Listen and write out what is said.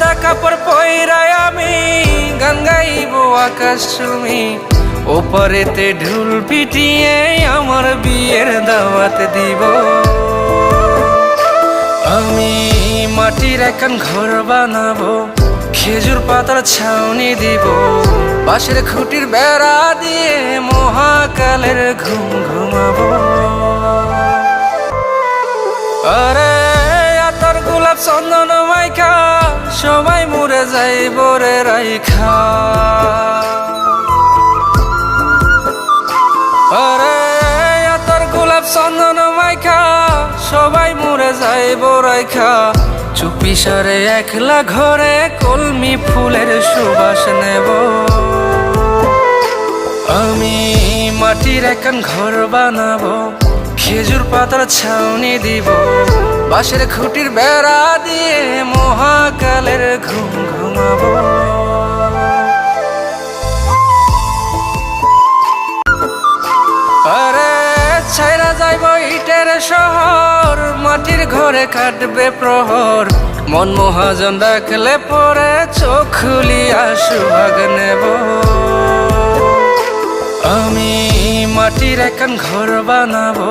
সাদা কাপড় পয়রায় আমি গান গাইব আকাশ তুমি ওপরেতে ঢুল পিটিয়ে আমার বিয়ের দাওয়াত দিব। আমি মাটির এখন ঘর বানাবো, খেজুর পাতার ছাউনি দিব। বাঁশের খুঁটির বেড়া দিয়ে মহাকালের ঘুম ঘুমাবো। আরে, আতর গোলাপ চন্দন সবাই মরে যাই বরে রাইখা। আরে গোলাপ চন্দন মাইখা, সবাই মরে যাই বরাইখা। চুপি সারে একলা ঘরে কলমি ফুলের সুবাস নেব। আমি মাটির এখন ঘর বানাবো, খেজুর পাতার ছাউনি দিব। বাঁশের খুঁটির বেড়া দিয়ে মহাকালের ঘুম ঘুমাবো। আরে, ছাইরা যাইব ইটের শহর, মাটির ঘরে কাটবে প্রহর। মন মহাজন ডাকলে পরে চোখ খুলিয়া সুভাগ নেব। আমি মাটির এখন ঘর বানাবো